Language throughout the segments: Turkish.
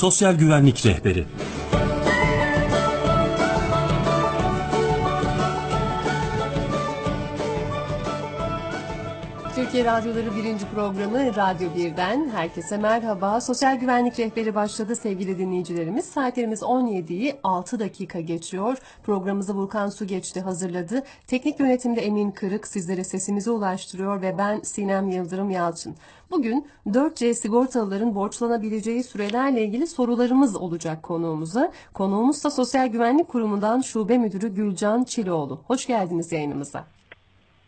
Sosyal Güvenlik Rehberi Türkiye Radyoları birinci programı Radyo 1'den herkese merhaba. Sosyal güvenlik rehberi başladı sevgili dinleyicilerimiz. Saatlerimiz 17'yi 6 dakika geçiyor. Programımızı Volkan Su geçti hazırladı. Teknik yönetimde Emin Kırık sizlere sesimizi ulaştırıyor ve ben Sinem Yıldırım Yalçın. Bugün 4C sigortalıların borçlanabileceği sürelerle ilgili sorularımız olacak konuğumuza. Konuğumuz da Sosyal Güvenlik Kurumu'ndan Şube Müdürü Gülcan Çiloğlu. Hoş geldiniz yayınımıza.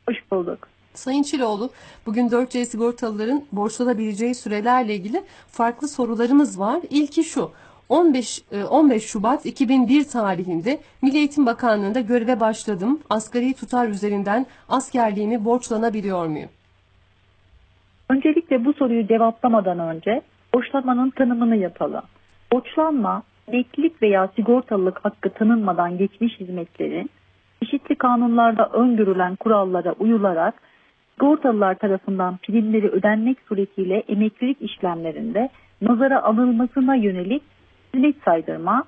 Hoş bulduk. Sayın Çiloğlu, bugün 4C sigortalıların borçlanabileceği sürelerle ilgili farklı sorularımız var. İlki şu. 15 e, 15 Şubat 2001 tarihinde Milli Eğitim Bakanlığı'nda göreve başladım. Asgari tutar üzerinden askerliğimi borçlanabiliyor muyum? Öncelikle bu soruyu cevaplamadan önce borçlanmanın tanımını yapalım. Borçlanma, emeklilik veya sigortalılık hakkı tanınmadan geçmiş hizmetlerin çeşitli kanunlarda öngörülen kurallara uyularak sigortalılar tarafından primleri ödenmek suretiyle emeklilik işlemlerinde nazara alınmasına yönelik hizmet saydırma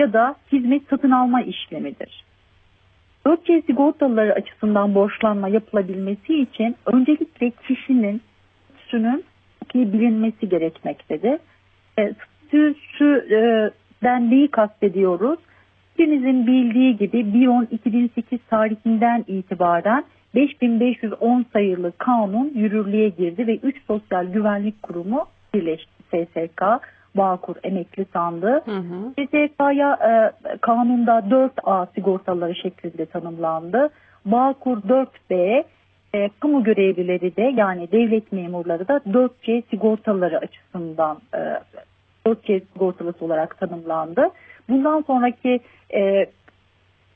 ya da hizmet satın alma işlemidir. 4C sigortalıları açısından borçlanma yapılabilmesi için öncelikle kişinin statüsünün iyi bilinmesi gerekmektedir. E, statüsüden neyi kastediyoruz? Hepinizin bildiği gibi 1-10-2008 tarihinden itibaren 5510 sayılı kanun yürürlüğe girdi ve 3 sosyal güvenlik kurumu birleşti. SSK, Bağkur Emekli Sandığı. Hı hı. SSK'ya e, kanunda 4A sigortaları şeklinde tanımlandı. Bağkur 4B, e, kamu görevlileri de yani devlet memurları da 4C sigortaları açısından e, 4C sigortalısı olarak tanımlandı. Bundan sonraki e,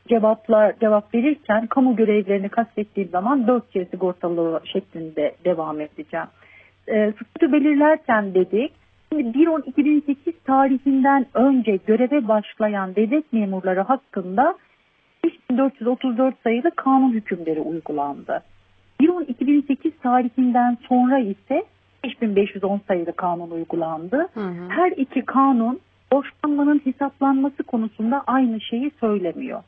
cevaplar cevap verirken kamu görevlerini kastettiğim zaman 4C sigortalı şeklinde devam edeceğim. E, statü belirlerken dedik. Şimdi 1-10-2008 tarihinden önce göreve başlayan devlet memurları hakkında 5434 sayılı kanun hükümleri uygulandı. 1-10-2008 tarihinden sonra ise 5510 sayılı kanun uygulandı. Hı hı. Her iki kanun borçlanmanın hesaplanması konusunda aynı şeyi söylemiyor.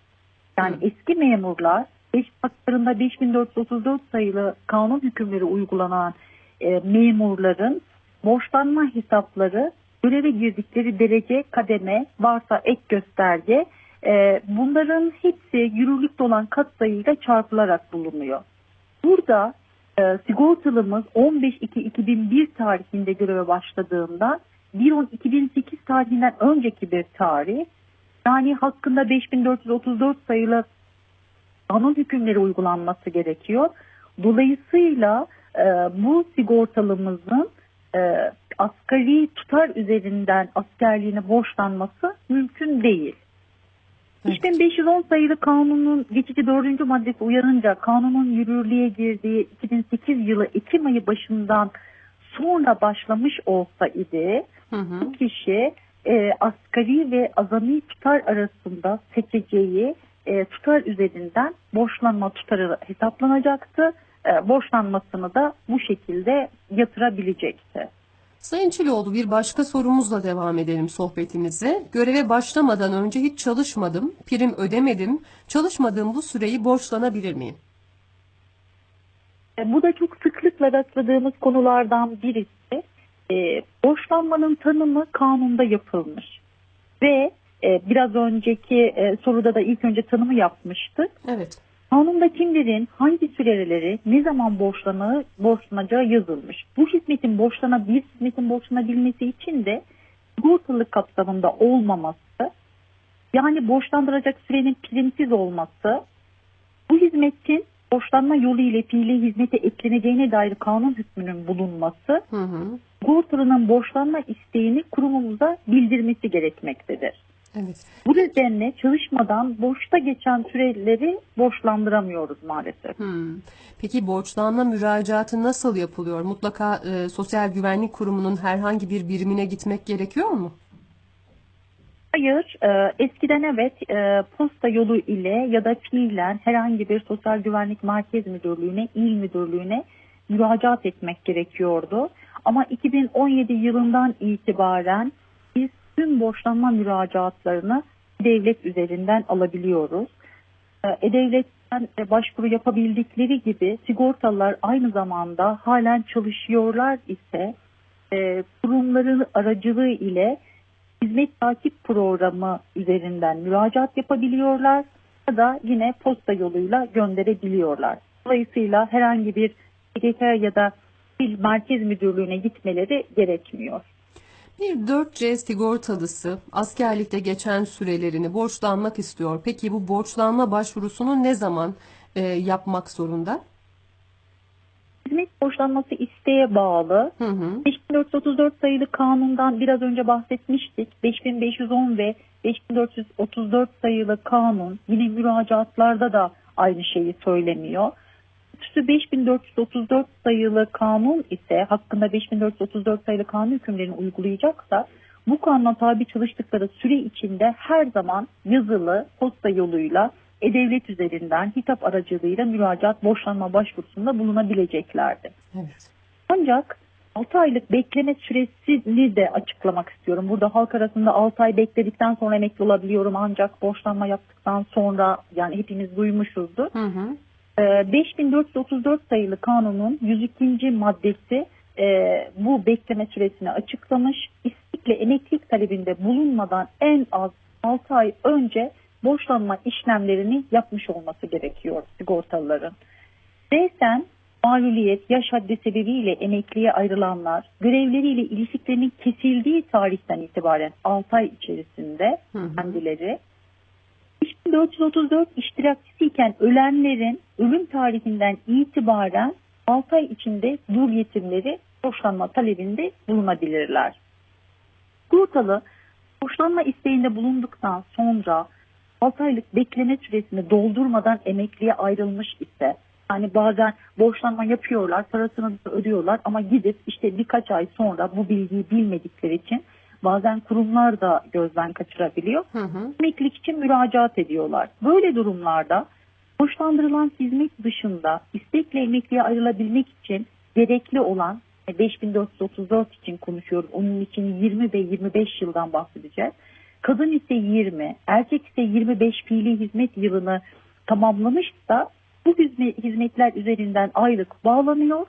Yani Hı. eski memurlar 5 haklarında 5434 sayılı kanun hükümleri uygulanan e, memurların borçlanma hesapları göreve girdikleri derece, kademe, varsa ek gösterge e, bunların hepsi yürürlükte olan katsayıyla çarpılarak bulunuyor. Burada e, sigortalımız 15-2-2001 tarihinde göreve başladığında 1-10-2008 tarihinden önceki bir tarih yani hakkında 5434 sayılı kanun hükümleri uygulanması gerekiyor. Dolayısıyla e, bu sigortalımızın e, asgari tutar üzerinden askerliğine borçlanması mümkün değil. Evet. 3510 sayılı kanunun geçici dördüncü maddesi uyarınca kanunun yürürlüğe girdiği 2008 yılı Ekim ayı başından sonra başlamış olsa idi Hı hı. bu kişi e, asgari ve azami tutar arasında seçeceği e, tutar üzerinden borçlanma tutarı hesaplanacaktı. E, borçlanmasını da bu şekilde yatırabilecekti. Sayın Çiloğlu bir başka sorumuzla devam edelim sohbetimize. Göreve başlamadan önce hiç çalışmadım, prim ödemedim. Çalışmadığım bu süreyi borçlanabilir miyim? E, Bu da çok sıklıkla rastladığımız konulardan birisi. E, borçlanmanın tanımı kanunda yapılmış. Ve e, biraz önceki e, soruda da ilk önce tanımı yapmıştık. Evet. Kanunda kimlerin hangi süreleri ne zaman borçlanacağı, borçlanacağı yazılmış. Bu hizmetin borçlana bir hizmetin borçlanabilmesi için de sigortalık kapsamında olmaması, yani borçlandıracak sürenin primsiz olması, bu hizmetin borçlanma yolu ile fiili hizmete ekleneceğine dair kanun hükmünün bulunması, Hı hı. Sigortalının borçlanma isteğini kurumumuza bildirmesi gerekmektedir. Evet. Bu nedenle çalışmadan borçta geçen süreleri borçlandıramıyoruz maalesef. Hmm. Peki borçlanma müracaatı nasıl yapılıyor? Mutlaka e, Sosyal Güvenlik Kurumu'nun herhangi bir birimine gitmek gerekiyor mu? Hayır, e, eskiden evet e, posta yolu ile ya da fiilen herhangi bir sosyal güvenlik merkez müdürlüğüne, il müdürlüğüne müracaat etmek gerekiyordu. Ama 2017 yılından itibaren biz tüm borçlanma müracaatlarını devlet üzerinden alabiliyoruz. E, E-Devlet'ten başvuru yapabildikleri gibi sigortalılar aynı zamanda halen çalışıyorlar ise e, kurumların aracılığı ile hizmet takip programı üzerinden müracaat yapabiliyorlar ya da yine posta yoluyla gönderebiliyorlar. Dolayısıyla herhangi bir PDK ya da il merkez müdürlüğüne gitmeleri gerekmiyor. Bir 4C sigortalısı askerlikte geçen sürelerini borçlanmak istiyor. Peki bu borçlanma başvurusunu ne zaman e, yapmak zorunda? Hizmet borçlanması isteğe bağlı. Hı hı. 5434 sayılı kanundan biraz önce bahsetmiştik. 5510 ve 5434 sayılı kanun yine müracaatlarda da aynı şeyi söylemiyor. Üstü 5434 sayılı kanun ise hakkında 5434 sayılı kanun hükümlerini uygulayacaksa bu kanuna tabi çalıştıkları süre içinde her zaman yazılı posta yoluyla e-devlet üzerinden hitap aracılığıyla müracaat borçlanma başvurusunda bulunabileceklerdi. Evet. Ancak 6 aylık bekleme süresini de açıklamak istiyorum. Burada halk arasında 6 ay bekledikten sonra emekli olabiliyorum ancak borçlanma yaptıktan sonra yani hepimiz duymuşuzdur. Hı hı. Ee, 5434 sayılı kanunun 102. maddesi e, bu bekleme süresini açıklamış. İstikle emeklilik talebinde bulunmadan en az 6 ay önce borçlanma işlemlerini yapmış olması gerekiyor sigortalıların. Reysen mağluliyet, yaş haddi sebebiyle emekliye ayrılanlar görevleriyle ilişkilerinin kesildiği tarihten itibaren 6 ay içerisinde Hı hı. Kendileri 5434 iştirakçısıyken ölenlerin ölüm tarihinden itibaren 6 ay içinde dur yetimleri borçlanma talebinde bulunabilirler. Sigortalı borçlanma isteğinde bulunduktan sonra 6 aylık bekleme süresini doldurmadan emekliye ayrılmış ise yani bazen borçlanma yapıyorlar parasını da ödüyorlar ama gidip işte birkaç ay sonra bu bilgiyi bilmedikleri için bazen kurumlar da gözden kaçırabiliyor Hı hı. emeklilik için müracaat ediyorlar. Böyle durumlarda borçlandırılan hizmet dışında istekle emekliye ayrılabilmek için gerekli olan e, 5434 için konuşuyoruz. Onun için 20 ve 25 yıldan bahsedeceğiz. Kadın ise 20, erkek ise 25 fiili hizmet yılını tamamlamışsa bu hizmet- hizmetler üzerinden aylık bağlanıyor.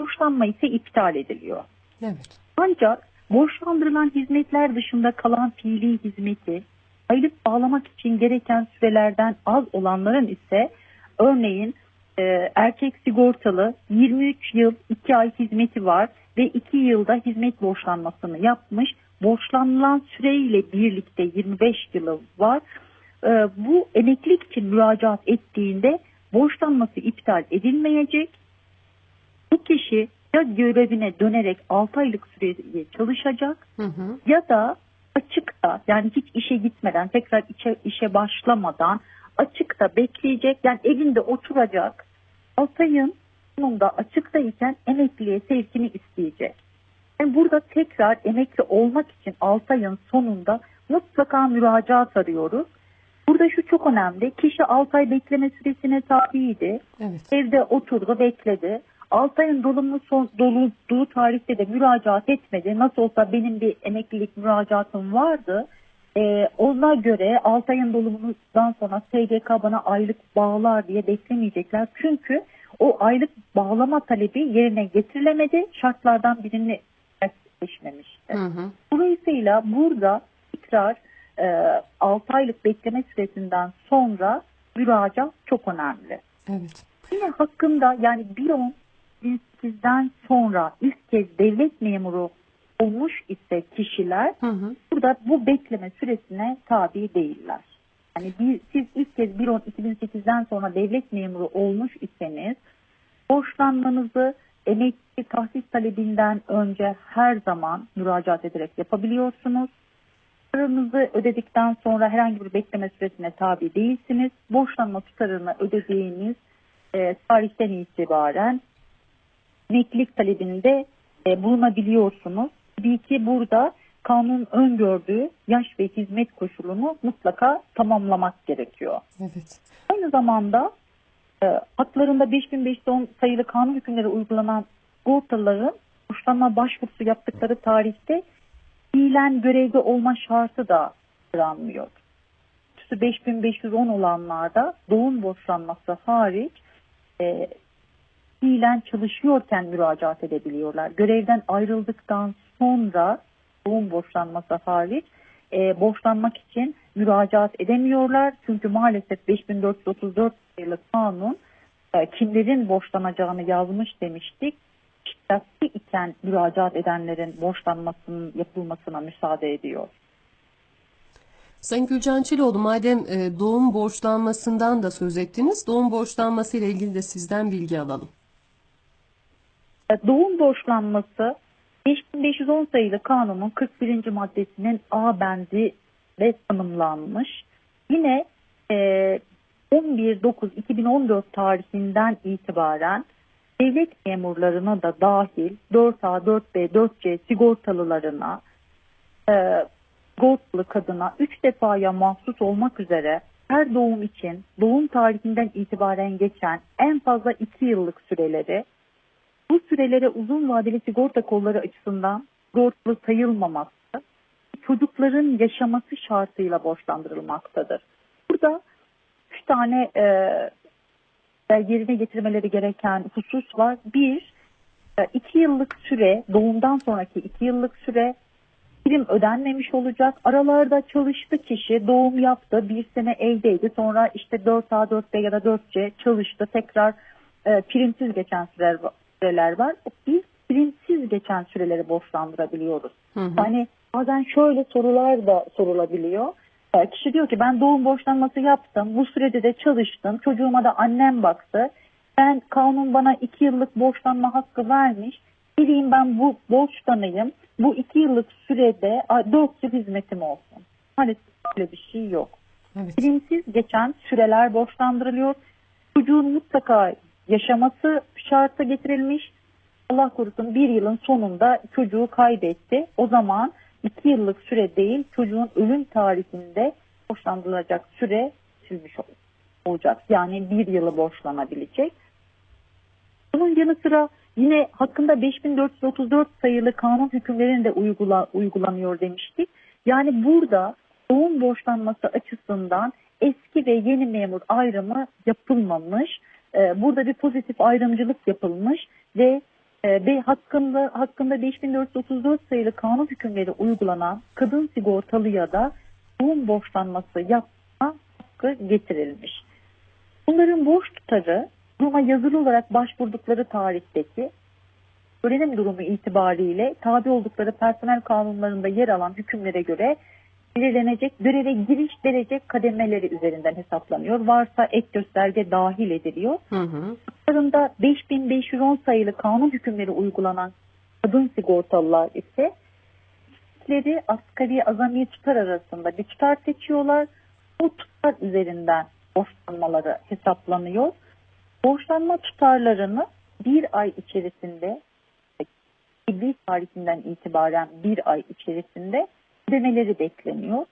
Borçlanma ise iptal ediliyor. Evet. Ancak borçlandırılan hizmetler dışında kalan fiili hizmeti aylık bağlamak için gereken sürelerden az olanların ise örneğin e, erkek sigortalı 23 yıl 2 ay hizmeti var ve 2 yılda hizmet borçlanmasını yapmış. Borçlanılan süreyle birlikte 25 yılı var. E, bu emeklilik için müracaat ettiğinde borçlanması iptal edilmeyecek bu kişi ya görevine dönerek 6 aylık süreyi çalışacak Hı hı. ya da açıkta yani hiç işe gitmeden tekrar işe, işe başlamadan açıkta bekleyecek yani evinde oturacak 6 ayın sonunda açıktayken emekliye sevkini isteyecek. Yani burada tekrar emekli olmak için 6 ayın sonunda mutlaka müracaat arıyoruz. Burada şu çok önemli. Kişi 6 ay bekleme süresine tabiydi. Evet. Evde oturdu bekledi. 6 ayın dolumu son, dolduğu tarihte de müracaat etmedi. Nasıl olsa benim bir emeklilik müracaatım vardı. Ee, ona göre 6 ayın dolumundan sonra SGK bana aylık bağlar diye beklemeyecekler. Çünkü o aylık bağlama talebi yerine getirilemedi. Şartlardan birini gerçekleşmemişti. Hı hı. Dolayısıyla burada tekrar e, 6 aylık bekleme süresinden sonra müracaat çok önemli. Evet. Yine hakkında yani 2018'den sonra ilk kez devlet memuru olmuş ise kişiler Hı hı. burada bu bekleme süresine tabi değiller. Yani bir, siz ilk kez 1.10.2008'den sonra devlet memuru olmuş iseniz borçlanmanızı emekli tahsis talebinden önce her zaman müracaat ederek yapabiliyorsunuz. Paranızı ödedikten sonra herhangi bir bekleme süresine tabi değilsiniz. Borçlanma tutarını ödediğiniz e, tarihten itibaren emeklilik talebinde e, bulunabiliyorsunuz. Tabii ki burada kanun öngördüğü yaş ve hizmet koşulunu mutlaka tamamlamak gerekiyor. Evet. Aynı zamanda e, haklarında 5510 sayılı kanun hükümleri uygulanan sigortalıların borçlanma başvurusu yaptıkları tarihte fiilen görevde olma şartı da aranmıyor. Üstü 5510 olanlarda doğum boşanması hariç e, fiilen çalışıyorken müracaat edebiliyorlar. Görevden ayrıldıktan sonra doğum boşanması hariç e, boşanmak için müracaat edemiyorlar. Çünkü maalesef 5434 sayılı kanun e, kimlerin boşlanacağını yazmış demiştik. Şiddetli iken müracaat edenlerin boşlanmasının yapılmasına müsaade ediyor. Sayın Gülcan Çeloğlu madem e, doğum borçlanmasından da söz ettiniz, doğum borçlanması ile ilgili de sizden bilgi alalım. E, Doğum borçlanması 5510 sayılı kanunun 41. maddesinin A bendi ve tanımlanmış. Yine e, 11.9.2014 tarihinden itibaren devlet memurlarına da dahil 4A, 4B, 4C sigortalılarına e, sigortalı kadına 3 defaya mahsus olmak üzere her doğum için doğum tarihinden itibaren geçen en fazla 2 yıllık süreleri bu sürelere uzun vadeli sigorta kolları açısından sigortalı sayılmaması çocukların yaşaması şartıyla borçlandırılmaktadır. Burada üç tane e, yerine getirmeleri gereken husus var. Bir, e, iki yıllık süre, doğumdan sonraki iki yıllık süre prim ödenmemiş olacak. Aralarda çalıştı kişi, doğum yaptı, bir sene evdeydi. Sonra işte 4A, 4B ya da 4C çalıştı. Tekrar e, primsiz geçen süreler, süreler var. Biz primsiz geçen süreleri borçlandırabiliyoruz. Hı hı. Hani bazen şöyle sorular da sorulabiliyor. E, Kişi diyor ki ben doğum borçlanması yaptım. Bu sürede de çalıştım. Çocuğuma da annem baktı. Ben kanun bana iki yıllık borçlanma hakkı vermiş. Bileyim ben bu borçlanayım. Bu iki yıllık sürede dört yıl hizmetim olsun. Maalesef böyle bir şey yok. Evet. Bilimsiz geçen süreler borçlandırılıyor. Çocuğun mutlaka yaşaması şartı getirilmiş. Allah korusun bir yılın sonunda çocuğu kaybetti. O zaman iki yıllık süre değil çocuğun ölüm tarihinde borçlandırılacak süre ol- olacak. Yani bir yılı borçlanabilecek. Bunun yanı sıra yine hakkında 5434 sayılı kanun hükümlerinde uygula, uygulanıyor demiştik. Yani burada doğum borçlanması açısından eski ve yeni memur ayrımı yapılmamış. Ee, burada bir pozitif ayrımcılık yapılmış ve ve hakkında hakkında 5434 sayılı kanun hükümleri uygulanan kadın sigortalıya da doğum borçlanması yapma hakkı getirilmiş. Bunların borç tutarı duruma yazılı olarak başvurdukları tarihteki öğrenim durumu itibariyle tabi oldukları personel kanunlarında yer alan hükümlere göre belirlenecek göreve giriş derece kademeleri üzerinden hesaplanıyor. Varsa ek gösterge dahil ediliyor. Hı hı. Bunlarında 5510 sayılı kanun hükümleri uygulanan kadın sigortalılar ise işleri asgari azami tutar arasında bir tutar seçiyorlar. Bu tutar üzerinden borçlanmaları hesaplanıyor. Borçlanma tutarlarını bir ay içerisinde bir tarihinden itibaren bir ay içerisinde ödemeleri bekleniyor.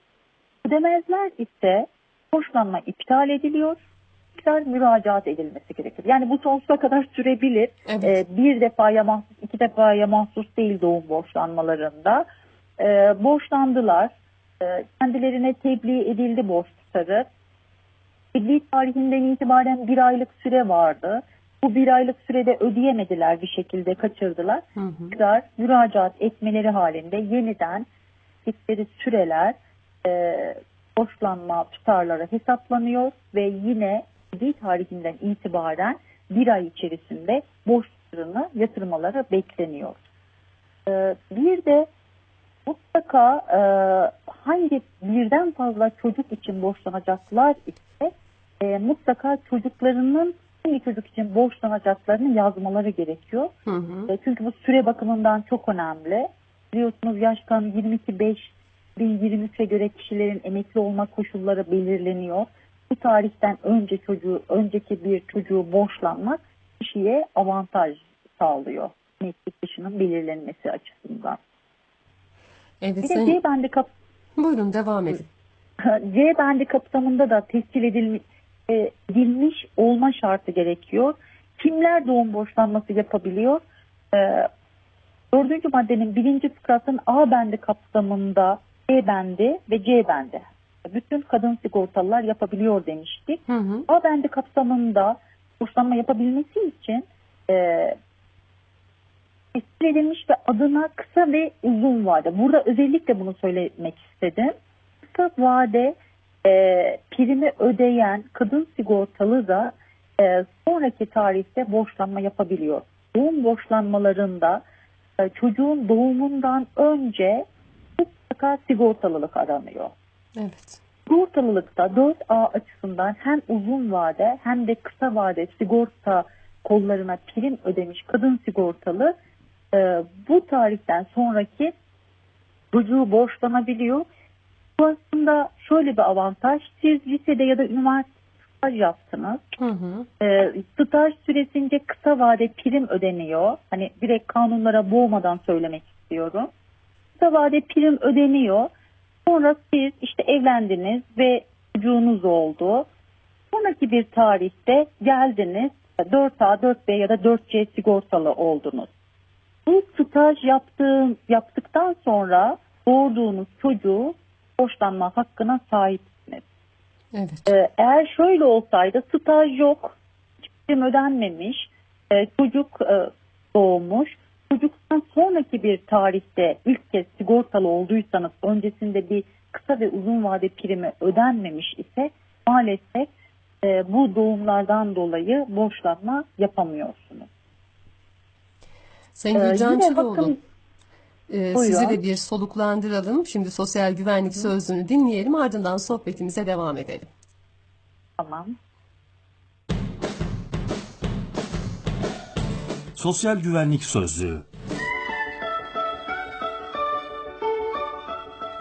Ödemezler ise borçlanma iptal ediliyor. Tekrar müracaat edilmesi gerekir. Yani bu sonsuza kadar sürebilir. Evet. Ee, bir defaya mahsus, iki defaya mahsus değil doğum borçlanmalarında. Ee, borçlandılar. Ee, kendilerine tebliğ edildi borç tutarı. Tebliğ tarihinden itibaren bir aylık süre vardı. Bu bir aylık sürede ödeyemediler bir şekilde kaçırdılar. Hı hı. Tekrar müracaat etmeleri halinde yeniden gittikleri süreler e, borçlanma tutarları hesaplanıyor ve yine bir tarihinden itibaren bir ay içerisinde borçlarını yatırmaları bekleniyor. E, bir de mutlaka e, hangi birden fazla çocuk için borçlanacaklar ise e, mutlaka çocuklarının hangi çocuk için borçlanacaklarını yazmaları gerekiyor. Hı hı. E, Çünkü bu süre bakımından çok önemli. Biliyorsunuz yaş kanunu 22-5 2023'e göre kişilerin emekli olma koşulları belirleniyor. Bu tarihten önce çocuğu, önceki bir çocuğu borçlanmak kişiye avantaj sağlıyor. Emeklilik yaşının belirlenmesi açısından. Evet. Bir de Sayın... C bendi kap Buyurun devam edin. C bendi kapsamında da tescil edilmiş, e, edilmiş olma şartı gerekiyor. Kimler doğum borçlanması yapabiliyor? E, Dördüncü maddenin birinci fıkrasının A bendi kapsamında B bendi ve C bendi. Bütün kadın sigortalılar yapabiliyor demiştik. Hı hı. A bendi kapsamında borçlanma yapabilmesi için e, tespit edilmiş ve adına kısa ve uzun vade. Burada özellikle bunu söylemek istedim. Kısa vade e, primi ödeyen kadın sigortalı da e, sonraki tarihte borçlanma yapabiliyor. Doğum borçlanmalarında çocuğun doğumundan önce mutlaka sigortalılık aranıyor. Evet. Sigortalılıkta 4A açısından hem uzun vade hem de kısa vade sigorta kollarına prim ödemiş kadın sigortalı e, bu tarihten sonraki çocuğu borçlanabiliyor. Bu aslında şöyle bir avantaj. Siz lisede ya da üniversite staj yaptınız. Hı hı. E, staj süresince kısa vade prim ödeniyor. Hani direkt kanunlara boğmadan söylemek istiyorum. Kısa vade prim ödeniyor. Sonra siz işte evlendiniz ve çocuğunuz oldu. Sonraki bir tarihte geldiniz 4A, 4B ya da 4C sigortalı oldunuz. Bu staj yaptığım, yaptıktan sonra doğurduğunuz çocuğu borçlanma hakkına sahipsiniz. Evet. Ee, eğer şöyle olsaydı staj yok, prim ödenmemiş, e, çocuk e, doğmuş, çocuktan sonraki bir tarihte ilk kez sigortalı olduysanız öncesinde bir kısa ve uzun vade primi ödenmemiş ise maalesef e, bu doğumlardan dolayı borçlanma yapamıyorsunuz. Sayın Ee, Gülcan Çiloğlu, bakın- e, Buyurun. sizi de bir soluklandıralım. Şimdi sosyal güvenlik sözlüğünü dinleyelim ardından sohbetimize devam edelim. Tamam. Sosyal Güvenlik Sözlüğü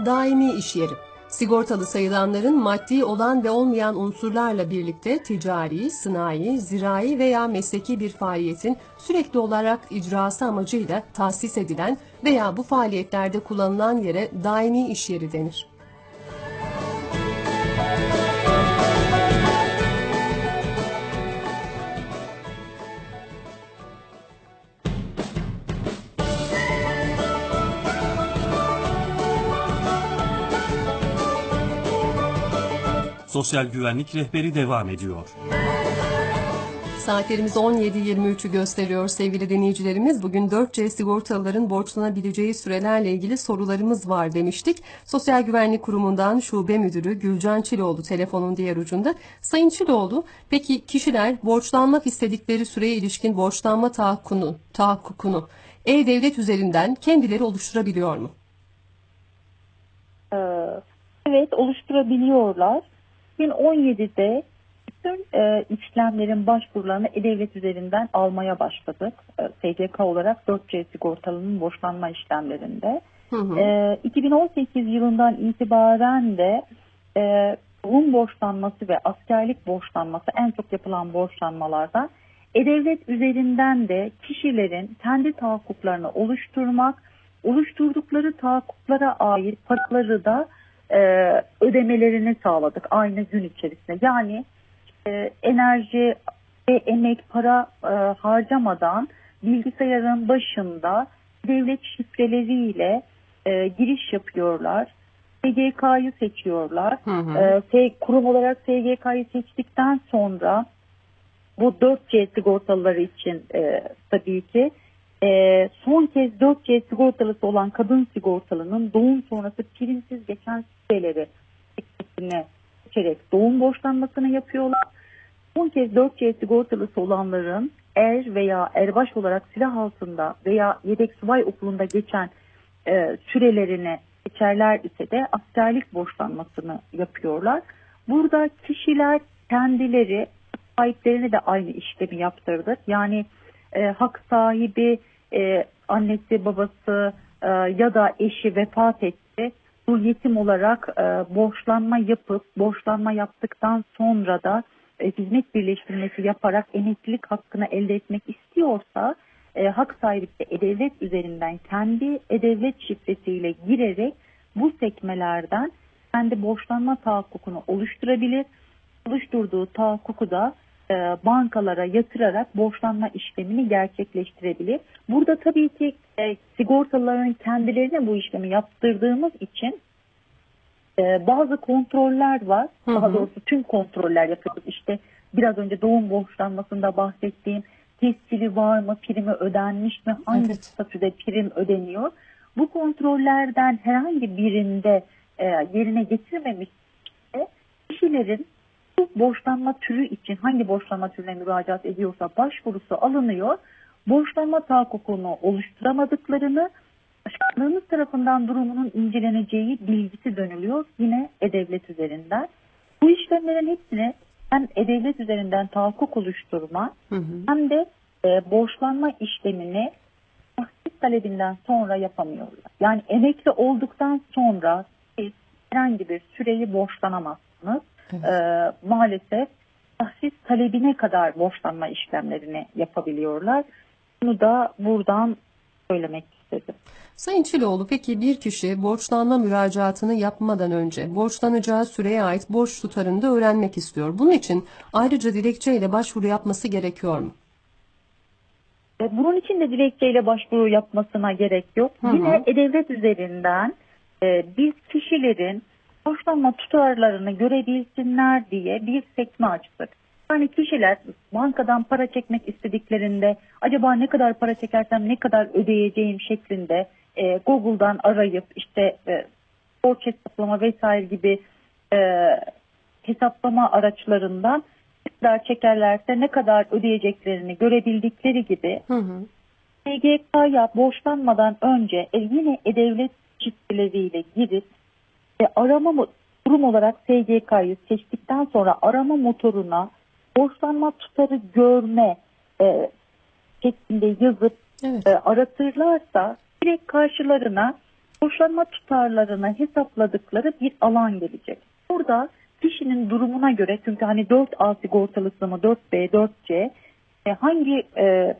Daimi iş yeri. Sigortalı sayılanların maddi olan ve olmayan unsurlarla birlikte ticari, sınai, zirai veya mesleki bir faaliyetin sürekli olarak icrası amacıyla tahsis edilen veya bu faaliyetlerde kullanılan yere daimi iş yeri denir. Sosyal Güvenlik Rehberi devam ediyor. Saatlerimiz 17.23'ü gösteriyor sevgili dinleyicilerimiz. Bugün 4C sigortalıların borçlanabileceği sürelerle ilgili sorularımız var demiştik. Sosyal Güvenlik Kurumu'ndan Şube Müdürü Gülcan Çiloğlu telefonun diğer ucunda. Sayın Çiloğlu, peki kişiler borçlanmak istedikleri süreye ilişkin borçlanma tahakkunu, tahakkukunu E-Devlet üzerinden kendileri oluşturabiliyor mu? Ee, evet oluşturabiliyorlar. 2017'de bütün e, işlemlerin başvurularını E-Devlet üzerinden almaya başladık. E, SGK olarak 4C sigortalının borçlanma işlemlerinde. Hı hı. E, 2018 yılından itibaren de e, doğum borçlanması ve askerlik borçlanması en çok yapılan borçlanmalardan E-Devlet üzerinden de kişilerin kendi tahakkuklarını oluşturmak, oluşturdukları tahakkuklara ait paraları da e, ödemelerini sağladık aynı gün içerisinde. Yani e, enerji ve emek para e, harcamadan bilgisayarın başında devlet şifreleriyle e, giriş yapıyorlar. SGK'yı seçiyorlar. Hı hı. E, kurum olarak SGK'yı seçtikten sonra bu 4C sigortalıları için e, tabii ki e, son kez 4C sigortalısı olan kadın sigortalının doğum sonrası primsiz geçen süreleri şeklinde seçerek doğum borçlanmasını yapıyorlar. Son kez 4C sigortalısı olanların er veya erbaş olarak silah altında veya yedek subay okulunda geçen e, sürelerini geçerler ise de askerlik borçlanmasını yapıyorlar. Burada kişiler kendileri sahiplerine de aynı işlemi yaptırdı. Yani e, hak sahibi e, annesi babası e, ya da eşi vefat etti. Bu yetim olarak e, borçlanma yapıp borçlanma yaptıktan sonra da e, hizmet birleştirmesi yaparak emeklilik hakkını elde etmek istiyorsa e, hak sahibi de E-Devlet üzerinden kendi E-Devlet şifresiyle girerek bu sekmelerden kendi borçlanma tahakkukunu oluşturabilir. Oluşturduğu tahakkuku da e, bankalara yatırarak borçlanma işlemini gerçekleştirebilir. Burada tabii ki e, sigortalıların kendilerine bu işlemi yaptırdığımız için e, bazı kontroller var. Hı Daha doğrusu tüm kontroller yapıyoruz. İşte biraz önce doğum borçlanmasında bahsettiğim tescili var mı, primi ödenmiş mi, hangi Evet. statüde prim ödeniyor. Bu kontrollerden herhangi birinde e, yerine getirmemiş kişilerin bu borçlanma türü için hangi borçlanma türüne müracaat ediyorsa başvurusu alınıyor. Borçlanma tahakkukunu oluşturamadıklarını başkanlığımız tarafından durumunun inceleneceği bilgisi dönülüyor yine E-Devlet üzerinden. Bu işlemlerin hepsini hem E-Devlet üzerinden tahakkuk oluşturma Hı hı. hem de e, borçlanma işlemini tahsis talebinden sonra yapamıyorlar. Yani emekli olduktan sonra siz herhangi bir süreyi borçlanamazsınız. E, maalesef tahsis talebine kadar borçlanma işlemlerini yapabiliyorlar. Bunu da buradan söylemek istedim. Sayın Çiloğlu peki bir kişi borçlanma müracaatını yapmadan önce borçlanacağı süreye ait borç tutarını da öğrenmek istiyor. Bunun için ayrıca dilekçeyle başvuru yapması gerekiyor mu? E, Bunun için de dilekçeyle başvuru yapmasına gerek yok. Hı hı. Yine E-Devlet üzerinden e, biz kişilerin borçlanma tutarlarını görebilsinler diye bir sekme açtık. Yani kişiler bankadan para çekmek istediklerinde acaba ne kadar para çekersem ne kadar ödeyeceğim şeklinde e, Google'dan arayıp işte e, borç hesaplama vesaire gibi e, hesaplama araçlarından ne kadar çekerlerse ne kadar ödeyeceklerini görebildikleri gibi Hı hı. SGK'ya borçlanmadan önce e, yine E-Devlet çiftleriyle girip e, arama durum olarak SGK'yı seçtikten sonra arama motoruna borçlanma tutarı görme e, şeklinde yazıp Evet. e, aratırlarsa direkt karşılarına borçlanma tutarlarını hesapladıkları bir alan gelecek. Burada kişinin durumuna göre çünkü hani 4A sigortalısı mı 4B 4C e, hangi e,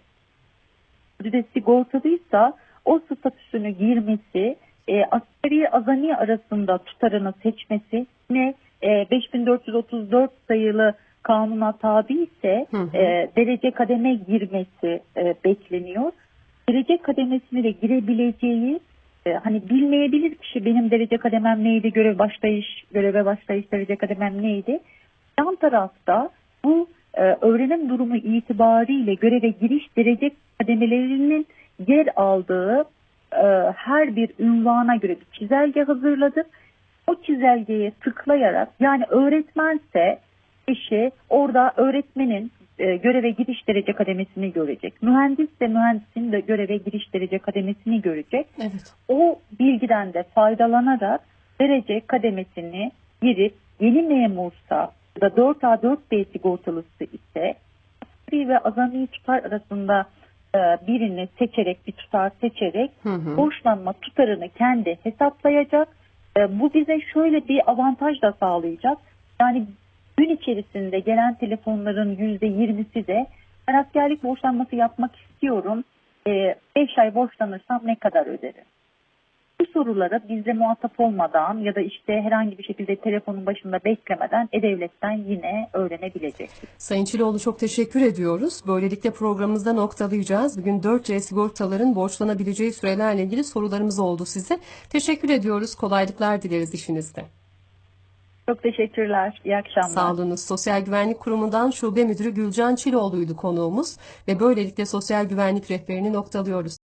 sigortalıysa o statüsünü girmesi, e, asgari azami arasında tutarını seçmesi ne e, 5434 sayılı kanuna tabi ise Hı hı. e, derece kademe girmesi e, bekleniyor. Derece kademesini de girebileceği e, hani bilmeyebilir kişi benim derece kademem neydi, görev başlayış, göreve başlayış derece kademem neydi. Yan tarafta bu e, öğrenim durumu itibariyle göreve giriş derece kademelerinin yer aldığı e, her bir ünvana göre bir çizelge hazırladık. O çizelgeye tıklayarak yani öğretmense kişi orada öğretmenin e, göreve giriş derece kademesini görecek. Mühendis de mühendisin de göreve giriş derece kademesini görecek Evet. o bilgiden de faydalanarak derece kademesini girip yeni memursa ya da 4A 4B sigortalısı ise asgari ve azami tutar arasında birini seçerek bir tutar seçerek Hı hı. borçlanma tutarını kendi hesaplayacak. E, bu bize şöyle bir avantaj da sağlayacak. Yani gün içerisinde gelen telefonların %20'si de ben askerlik borçlanması yapmak istiyorum. 5 ay borçlanırsam ne kadar öderim? Bu sorulara bizle muhatap olmadan ya da işte herhangi bir şekilde telefonun başında beklemeden E-Devlet'ten yine öğrenebileceksiniz. Sayın Çiloğlu çok teşekkür ediyoruz. Böylelikle programımızda noktalayacağız. Bugün 4C sigortaların borçlanabileceği sürelerle ilgili sorularımız oldu size. Teşekkür ediyoruz. Kolaylıklar dileriz işinizde. Çok teşekkürler. İyi akşamlar. Sağ olunuz. Sosyal Güvenlik Kurumu'ndan Şube Müdürü Gülcan Çiloğlu'ydu konuğumuz ve böylelikle sosyal güvenlik rehberini noktalıyoruz.